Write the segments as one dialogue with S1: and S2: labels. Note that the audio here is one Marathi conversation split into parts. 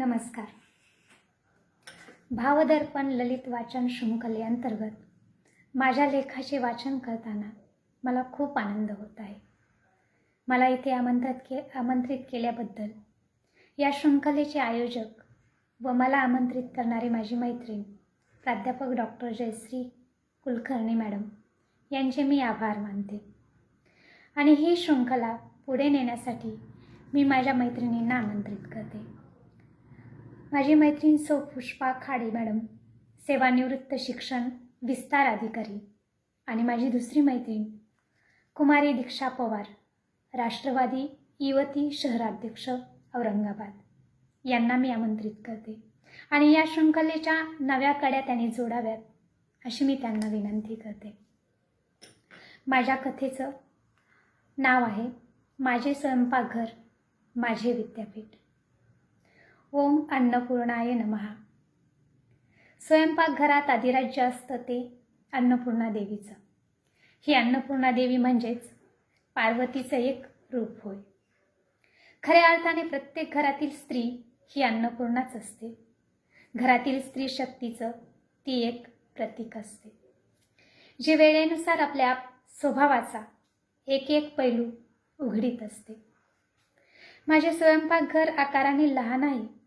S1: नमस्कार. भावदर्पण ललित वाचन शृंखलेअंतर्गत माझ्या लेखाचे वाचन करताना मला खूप आनंद होत आहे. मला इथे आमंत्रित के आमंत्रित केल्याबद्दल या शृंखलेचे आयोजक व मला आमंत्रित करणारी माझी मैत्रीण प्राध्यापक डॉक्टर जयश्री कुलकर्णी मॅडम यांचे मी आभार मानते. आणि ही शृंखला पुढे नेण्यासाठी मी माझ्या मैत्रिणींना आमंत्रित करते. माझी मैत्रीण सौ पुष्पा खाडे मॅडम. सेवानिवृत्त शिक्षण विस्तार अधिकारी. आणि माझी दुसरी मैत्रीण कुमारी दीक्षा पवार राष्ट्रवादी युवती शहराध्यक्ष औरंगाबाद. यांना मी आमंत्रित करते. आणि या शृंखलेच्या नव्या कड्या त्यांनी जोडाव्यात अशी मी त्यांना विनंती करते. माझ्या कथेचं नाव आहे माझे स्वयंपाकघर माझे विद्यापीठ. ओम अन्नपूर्णाय नमहा स्वयंपाकघरात अधिराज्य असतं ते अन्नपूर्णा देवीचं. ही अन्नपूर्णा देवी म्हणजेच पार्वतीचं एक रूप होय. खऱ्या अर्थाने प्रत्येक घरातील स्त्री ही अन्नपूर्णाच असते. घरातील स्त्री शक्तीचं ती एक प्रतीक असते. जे वेळेनुसार आपल्या स्वभावाचा एक एक पैलू उघडीत असते. माझे स्वयंपाकघर आकाराने लहान आहे.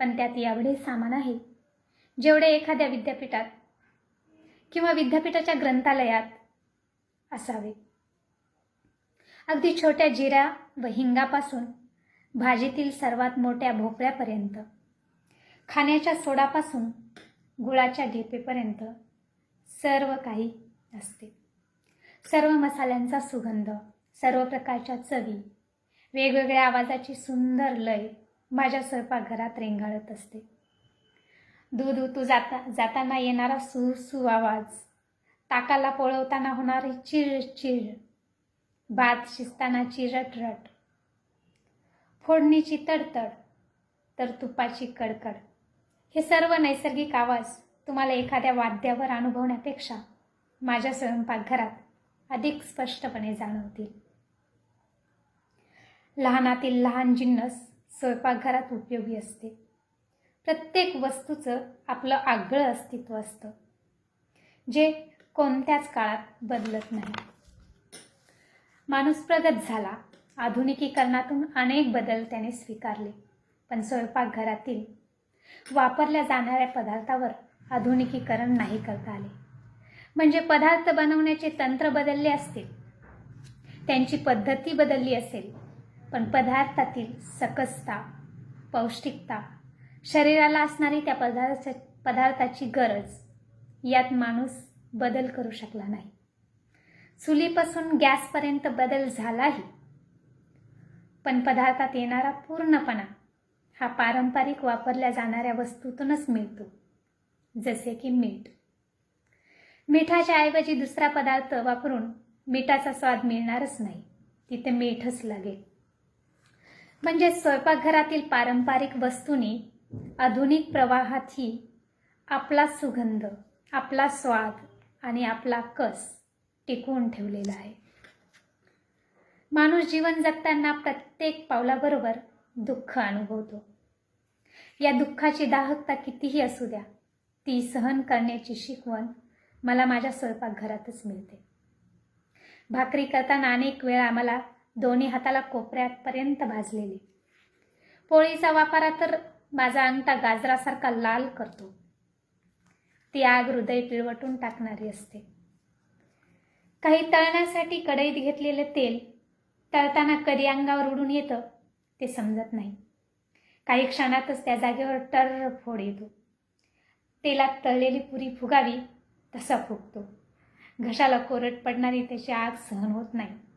S1: पण त्यात एवढे सामान आहे. जेवढे एखाद्या विद्यापीठात किंवा विद्यापीठाच्या ग्रंथालयात असावे. अगदी छोट्या जिरा व हिंगापासून भाजीतील सर्वात मोठ्या भोपळ्यापर्यंत खाण्याच्या सोडापासून गुळाच्या ढेपेपर्यंत सर्व काही असते. सर्व मसाल्यांचा सुगंध सर्व प्रकारच्या चवी वेगवेगळ्या आवाजाची सुंदर लय माझ्या स्वयंपाकघरात रेंगाळत असते. दूध उतू जाता जाताना येणारा सु आवाज. ताकाला पोळवताना होणारी चिर चिर भात शिजतानाची रटरट फोडणीची तडतड तर तुपाची कडकड. हे सर्व नैसर्गिक आवाज तुम्हाला एखाद्या वाद्यावर अनुभवण्यापेक्षा माझ्या स्वयंपाकघरात अधिक स्पष्टपणे जाणवतील. लहानातील लहान जिन्नस स्वयंपाकघरात उपयोगी असते. प्रत्येक वस्तूचं आपलं आगळं अस्तित्व असतं जे कोणत्याच काळात बदलत नाही. माणूस प्रगत झाला आधुनिकीकरणातून अनेक बदल त्याने स्वीकारले पण स्वयंपाकघरातील वापरल्या जाणाऱ्या पदार्थावर आधुनिकीकरण नाही करता आले. म्हणजे पदार्थ बनवण्याचे तंत्र बदलले असतील त्यांची पद्धती बदलली असेल पण पदार्थातील सकसता पौष्टिकता शरीराला असणारी त्या पदार्थ पदार्थाची गरज यात माणूस बदल करू शकला नाही. चुलीपासून गॅसपर्यंत बदल झालाही. पण पदार्थात येणारा पूर्णपणा हा पारंपरिक वापरल्या जाणाऱ्या वस्तूतूनच मिळतो जसे की मीठ. मिठाच्या ऐवजी दुसरा पदार्थ वापरून मिठाचा स्वाद मिळणारच नाही. तिथे मीठच लागेल. म्हणजे स्वयंपाकघरातील पारंपरिक वस्तूंनी आधुनिक प्रवाहातही आपला सुगंध आपला स्वाद आणि आपला कस टिकवून ठेवलेला आहे. माणूस जीवन जगताना प्रत्येक पावलाबरोबर दुःख अनुभवतो. या दुःखाची दाहकता कितीही असू द्या ती सहन करण्याची शिकवण मला माझ्या स्वयंपाकघरातच मिळते. भाकरी करताना अनेक वेळा आम्हाला दोन्ही हाताला कोपऱ्यापर्यंत भाजलेले. पोळीचा वापारा तर माझा अंगठा गाजरासारखा लाल करतो. ती आग हृदय पिळवटून टाकणारी असते. काही तळण्यासाठी कढईत घेतलेले तेल तळताना कधी अंगावर उडून येतं ते समजत नाही. काही क्षणातच त्या जागेवर टर फोड येतो. तेलात तळलेली पुरी फुगावी तसा फुगतो. घशाला कोरट पडणारी त्याची आग सहन होत नाही.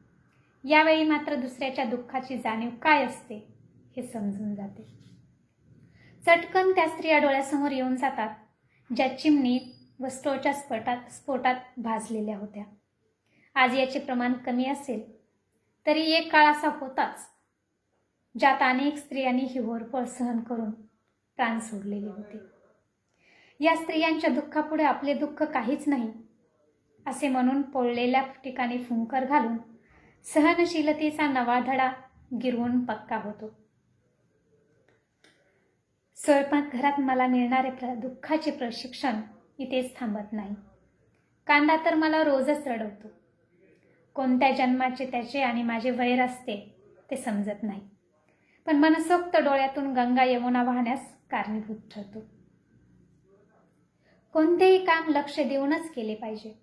S1: यावेळी मात्र दुसऱ्याच्या दुःखाची जाणीव काय असते हे समजून जाते. चटकन त्या स्त्रिया डोळ्यासमोर येऊन जातात ज्या चिमणी व स्टोच्या स्फोटात स्फोटात भाजलेल्या होत्या. आज याचे प्रमाण कमी असेल तरी एक काळ असा होताच ज्यात अनेक स्त्रियांनी ही होरपळ सहन करून प्राण सोडलेले होते. या स्त्रियांच्या दुःखापुढे आपले दुःख काहीच नाही असे म्हणून पोळलेल्या ठिकाणी फुंकर घालून सहनशीलतेचा नवा धडा गिरवून पक्का होतो. स्वयंपाकघरात मला मिळणारे प्र दुःखाचे प्रशिक्षण इथेच थांबत नाही. कांदा तर मला रोजच रडवतो. कोणत्या जन्माचे त्याचे आणि माझे वैर असते ते समजत नाही. पण मनसोक्त डोळ्यातून गंगा यमुना वाहण्यास कारणीभूत ठरतो. कोणतेही काम लक्ष देऊनच केले पाहिजे.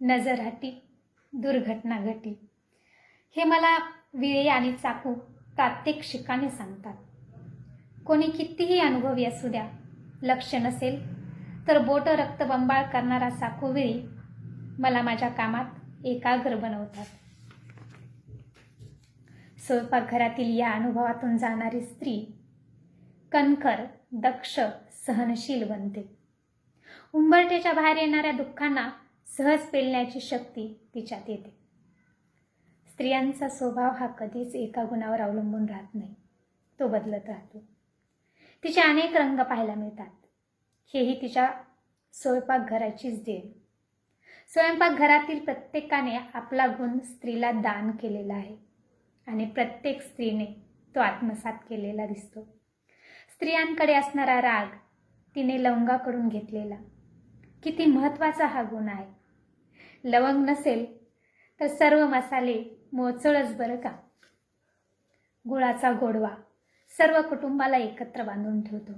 S1: नजर हटी दुर्घटना घटी हे मला विळे आणि चाकू प्रात्यक्षिकाने सांगतात. कोणी कितीही अनुभवी असू द्या लक्ष नसेल तर बोट रक्तबंबाळ करणारा चाकूविळी मला माझ्या कामात एकाग्र बनवतात. स्वयंपाकघरातील या अनुभवातून जाणारी स्त्री कणखर दक्ष सहनशील बनते. उंबरटेच्या बाहेर येणाऱ्या दुःखांना सहज पेलण्याची शक्ती तिच्यात येते. स्त्रियांचा स्वभाव हा कधीच एका गुणावर अवलंबून राहत नाही. तो बदलत राहतो. तिचे अनेक रंग पाहायला मिळतात. हेही तिच्या स्वयंपाकघराचीच देण. स्वयंपाकघरातील प्रत्येकाने आपला गुण स्त्रीला दान केलेला आहे आणि प्रत्येक स्त्रीने तो आत्मसात केलेला दिसतो. स्त्रियांकडे असणारा राग तिने लवंगाकडून घेतलेला. किती महत्त्वाचा हा गुण आहे. लवंग नसेल तर सर्व मसाले मोचळच बरं का? गुळाचा गोडवा सर्व कुटुंबाला एकत्र बांधून ठेवतो.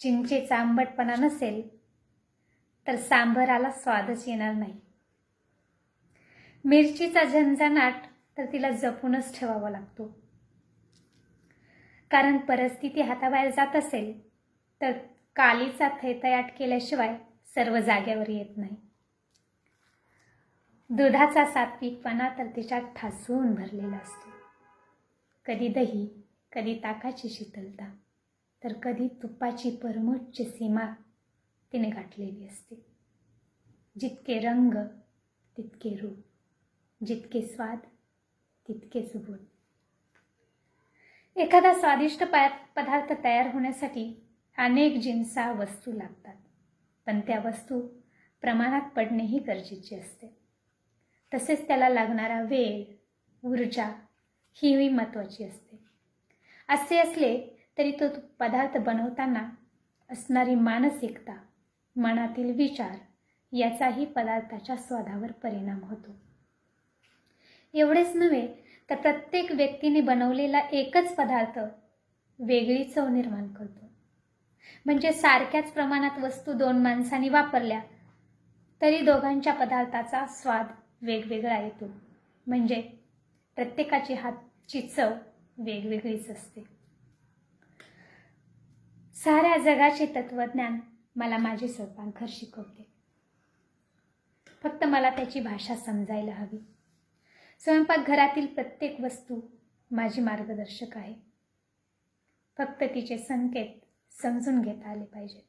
S1: चिंचेचा आंबटपणा नसेल तर सांबराला स्वादच येणार नाही. मिरचीचा झंझनाट तर तिला जपूनच ठेवावा लागतो. कारण परिस्थिती हाताबाहेर जात असेल तर कालीचा थैतयाट केल्याशिवाय सर्व जाग्यावर येत नाही. दुधाचा सात्विकपणा तर तिच्यात ठासून भरलेला असतो. कधी दही कधी ताकाची शीतलता तर कधी तुपाची परमोच्च सीमा तिने गाठलेली असते. जितके रंग तितके रूप जितके स्वाद तितकेच गुण एखादा स्वादिष्ट पदार्थ तयार होण्यासाठी अनेक जिन्सा वस्तू लागतात पण त्या वस्तू प्रमाणात पडणेही गरजेचे असते. तसेच त्याला लागणारा वेळ ऊर्जा ही महत्त्वाची असते. असे असले तरी तो पदार्थ बनवताना असणारी मानसिकता मनातील विचार याचाही पदार्थाच्या स्वादावर परिणाम होतो. एवढेच नव्हे तर प्रत्येक व्यक्तीने बनवलेला एकच पदार्थ वेगळी चव निर्माण करतो. म्हणजे सारख्याच प्रमाणात वस्तू दोन माणसांनी वापरल्या तरी दोघांच्या पदार्थाचा स्वाद वेगवेगळा येतो म्हणजे प्रत्येकाची हातची चव वेगवेगळीच असते. साऱ्या जगाचे तत्वज्ञान मला माझे स्वयंपाकघर शिकवते. फक्त मला त्याची भाषा समजायला हवी. स्वयंपाकघरातील प्रत्येक वस्तू माझी मार्गदर्शक आहे. फक्त तिचे संकेत समजून घेता आले पाहिजेत.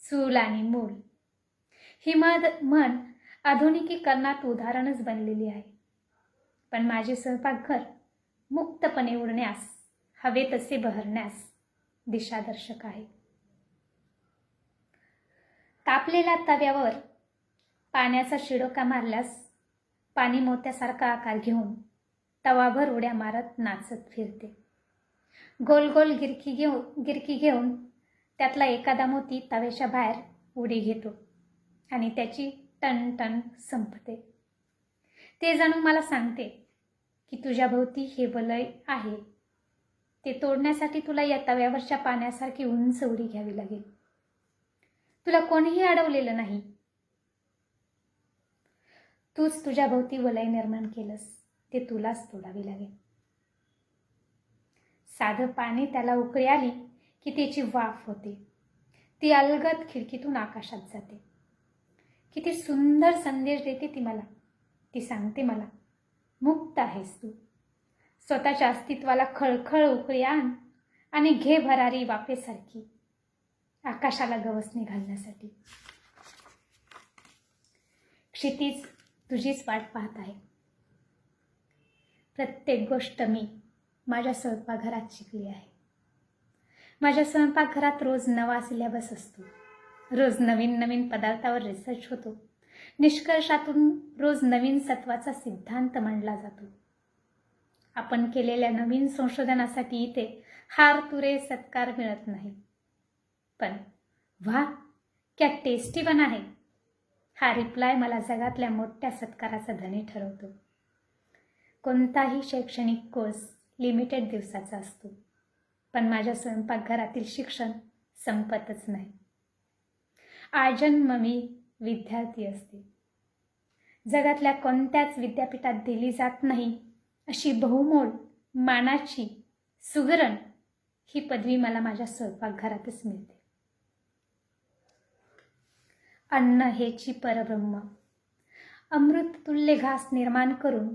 S1: चूल आणि मूल. ही मद मन आधुनिकीकरणात उदाहरणच बनलेली आहे. पण माझे स्वयंपाकघर मुक्तपणे उडण्यास हवे तसे बहरण्यास दिशादर्शक आहे. तापलेल्या तव्यावर पाण्याचा शिडोका मारल्यास पाणी मोत्यासारखा आकार घेऊन तवाभर उड्या मारत नाचत फिरते. गोल गोल गिरकी घेऊन गिरकी घेऊन त्यातला एखादा मोती तव्याच्या बाहेर उडी घेतो आणि त्याची टन टन संपते. ते जणू मला सांगते की तुझ्या भोवती हे वलय आहे. ते तोडण्यासाठी तुला या तव्यावरच्या पाण्यासारखी उंच उडी घ्यावी लागेल. तुला कोणीही अडवलेलं नाही. तूच तुझ्या भोवती वलय निर्माण केलंस. ते तुलाच तोडावी लागेल. साधं पाणी त्याला उकळी आली की त्याची वाफ होते. ती अलगद खिडकीतून आकाशात जाते. किती सुंदर संदेश देते ती मला. ती सांगते मला. मुक्त आहेस तू. स्वतःच्या अस्तित्वाला खळखळ उकळी आण आणि घे भरारी वाफेसारखी. आकाशाला गवसणी घालण्यासाठी क्षितिज तुझीच वाट पाहत आहे. प्रत्येक गोष्ट मी माझ्या स्वयंपाकघरात शिकली आहे. माझ्या स्वयंपाकघरात रोज नवा सिलेबस असतो. रोज नवीन नवीन पदार्थावर रिसर्च होतो. निष्कर्षातून रोज नवीन सत्वाचा सिद्धांत मांडला जातो. आपण केलेल्या नवीन संशोधनासाठी इथे हार तुरे सत्कार मिळत नाही. पण व्हा क्या टेस्टी पण आहे. हा रिप्लाय मला जगातल्या मोठ्या सत्काराचा धनी ठरवतो. कोणताही शैक्षणिक कोर्स लिमिटेड दिवसाचा असतो. पण माझ्या स्वयंपाकघरातील शिक्षण संपतच नाही. आजन्म मी विद्यार्थी असते. जगातल्या कोणत्याच विद्यापीठात दिली जात नाही अशी बहुमोल मानाची सुगरण ही पदवी मला माझ्या स्वयंपाकघरातच मिळते. अन्न हेची परब्रह्म. अमृत तुल्य घास निर्माण करून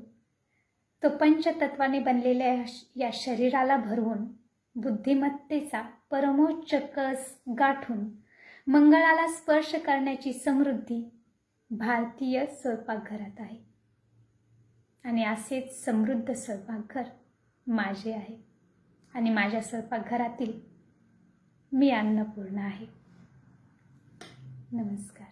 S1: तो पंचतत्वाने बनलेल्या या शरीराला भरवून बुद्धिमत्तेचा परमोच्च कस गाठून मंगळाला स्पर्श करण्याची समृद्धी भारतीय स्वयंपाकघरात आहे. आणि असेच समृद्ध स्वयंपाकघर माझे आहे. आणि माझ्या स्वयंपाकघरातील मी अन्नपूर्ण आहे. नमस्कार.